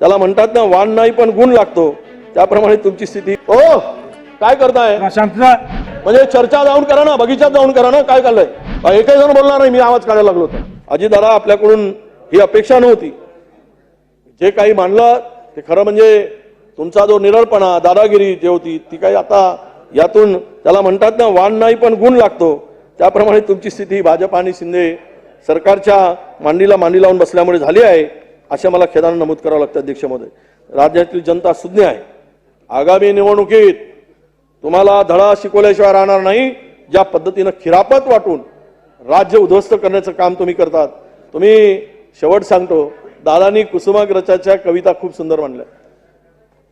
त्याला म्हणतात ना वाण नाही पण गुण लागतो. त्याप्रमाणे तुमची स्थिती. ओ काय करताय? म्हणजे चर्चा जाऊन करा ना बगीचात जाऊन करा ना काय चाललंय? एकही जण बोलणार नाही मी आवाज काढायला लागलो होतो. अजितदादा आपल्याकडून ही अपेक्षा नव्हती. जे काही मांडलं ते खरं म्हणजे तुमचा जो निरळपणा दादागिरी जे होती ती काही आता यातून त्याला म्हणतात ना वाण नाही पण गुण लागतो. त्याप्रमाणे तुमची स्थिती भाजप आणि शिंदे सरकारच्या मांडीला मांडी लावून बसल्यामुळे झाली आहे. अशा मला खेदानं नमूद करावं लागतं अध्यक्षमध्ये. राज्यातील जनता सुज्ञ आहे. आगामी निवडणुकीत तुम्हाला धडा शिकवल्याशिवाय राहणार नाही. ज्या पद्धतीनं खिरापत वाटून राज्य उद्ध्वस्त करण्याचं काम तुम्ही करतात. तुम्ही शेवट सांगतो दादानी कुसुमाग्रजाच्या कविता खूप सुंदर मांडल्या.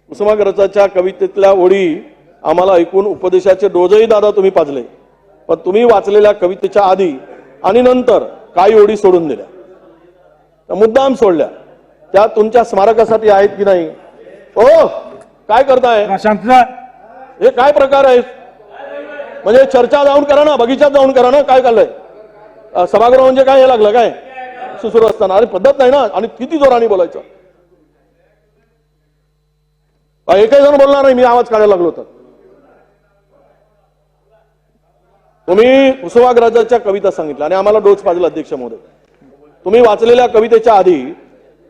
कुसुमाग्रजाच्या कवितेतल्या ओळी आम्हाला ऐकून उपदेशाचे डोजही दादा तुम्ही पाजले. पण तुम्ही वाचलेल्या कवितेच्या आधी आणि नंतर काही ओढी सोडून दिल्या. त्या मुद्दाम सोडल्या. त्या तुमच्या स्मारकासाठी आहेत की नाही? ओ काय करताय? हे काय प्रकार आहे म्हणजे चर्चा जाऊन करा ना बगीचात जाऊन करा ना काय चाललंय? सभागृह म्हणजे काय हे लागलं काय? सुरू असताना. अरे पद्धत नाही ना. आणि किती जोराने बोलायचं? एकही जण बोलणार नाही मी आवाज काढायला लागलो होतो तुम्ही कुसुमाग्रजाच्या कविता सांगितल्या आणि आम्हाला डोस पाजला अध्यक्ष महोदय. तुम्ही वाचलेल्या कवितेच्या आधी